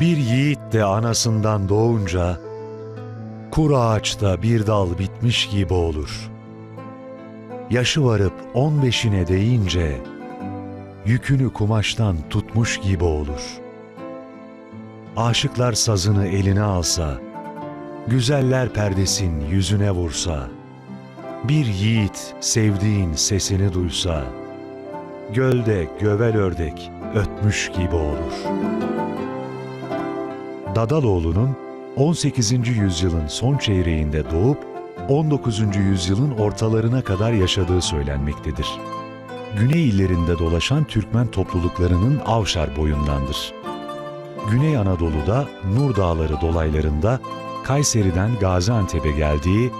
Bir yiğit de anasından doğunca, kur ağaçta bir dal bitmiş gibi olur. Yaşı varıp on beşine değince, yükünü kumaştan tutmuş gibi olur. Aşıklar sazını eline alsa, güzeller perdesin yüzüne vursa, bir yiğit sevdiğin sesini duysa, gölde gövel ördek ötmüş gibi olur. Dadaloğlu'nun 18. yüzyılın son çeyreğinde doğup 19. yüzyılın ortalarına kadar yaşadığı söylenmektedir. Güney illerinde dolaşan Türkmen topluluklarının Avşar boyundandır. Güney Anadolu'da Nur Dağları dolaylarında Kayseri'den Gaziantep'e geldiği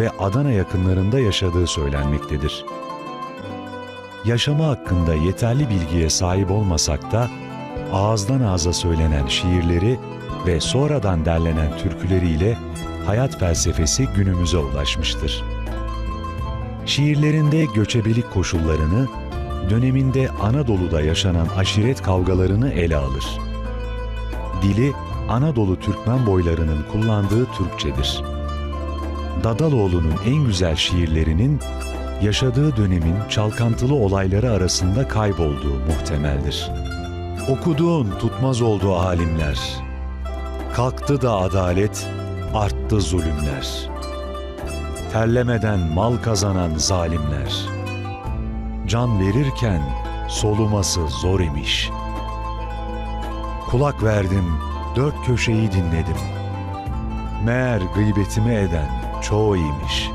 ve Adana yakınlarında yaşadığı söylenmektedir. Yaşamı hakkında yeterli bilgiye sahip olmasak da ağızdan ağza söylenen şiirleri ve sonradan derlenen türküleriyle hayat felsefesi günümüze ulaşmıştır. Şiirlerinde göçebelik koşullarını, döneminde Anadolu'da yaşanan aşiret kavgalarını ele alır. Dili Anadolu Türkmen boylarının kullandığı Türkçedir. Dadaloğlu'nun en güzel şiirlerinin yaşadığı dönemin çalkantılı olayları arasında kaybolduğu muhtemeldir. Okuduğun tutmaz oldu alimler. Kalktı da adalet, arttı zulümler. Terlemeden mal kazanan zalimler. Can verirken soluması zor imiş. Kulak verdim, dört köşeyi dinledim. Meğer gıybetimi eden çoğuymuş.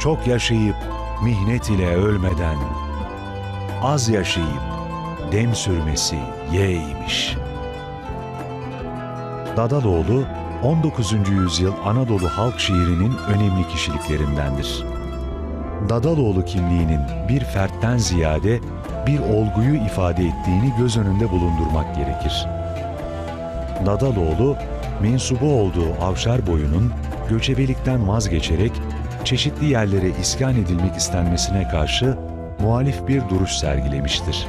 Çok yaşayıp mihnet ile ölmeden, az yaşayıp dem sürmesi yeğiymiş. Dadaloğlu 19. yüzyıl Anadolu halk şiirinin önemli kişiliklerindendir. Dadaloğlu kimliğinin bir fertten ziyade bir olguyu ifade ettiğini göz önünde bulundurmak gerekir. Dadaloğlu, mensubu olduğu Avşar boyunun göçebelikten vazgeçerek çeşitli yerlere iskan edilmek istenmesine karşı muhalif bir duruş sergilemiştir.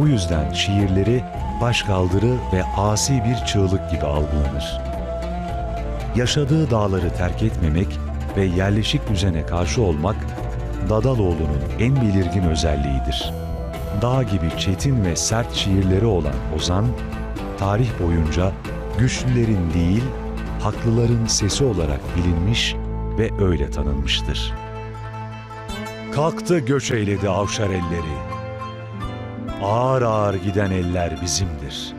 Bu yüzden şiirleri başkaldırı ve asi bir çığlık gibi algılanır. Yaşadığı dağları terk etmemek ve yerleşik düzene karşı olmak Dadaloğlu'nun en belirgin özelliğidir. Dağ gibi çetin ve sert şiirleri olan Ozan, tarih boyunca güçlülerin değil, haklıların sesi olarak bilinmiş ve öyle tanınmıştır. Kalktı göç eyledi avşar elleri. Ağır ağır giden eller bizimdir.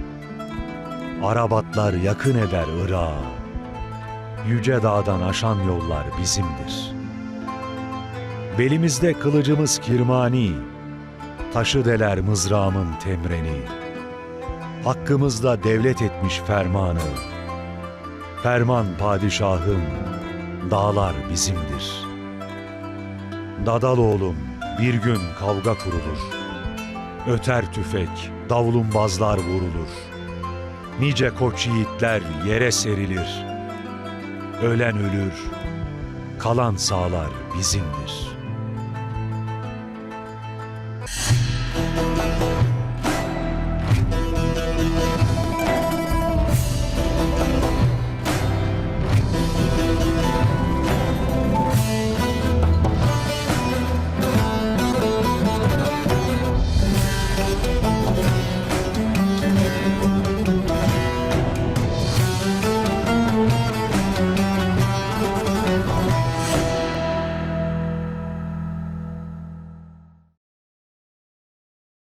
Arabatlar yakın eder Irak'a. Yüce dağdan aşan yollar bizimdir. Belimizde kılıcımız kirmani, taşı deler mızrağımın temreni. Hakkımızda devlet etmiş fermanı, ferman padişahım, dağlar bizimdir. Dadaloğlum bir gün kavga kurulur. Öter tüfek, davlumbazlar vurulur. Nice koç yiğitler yere serilir. Ölen ölür, kalan sağlar bizimdir.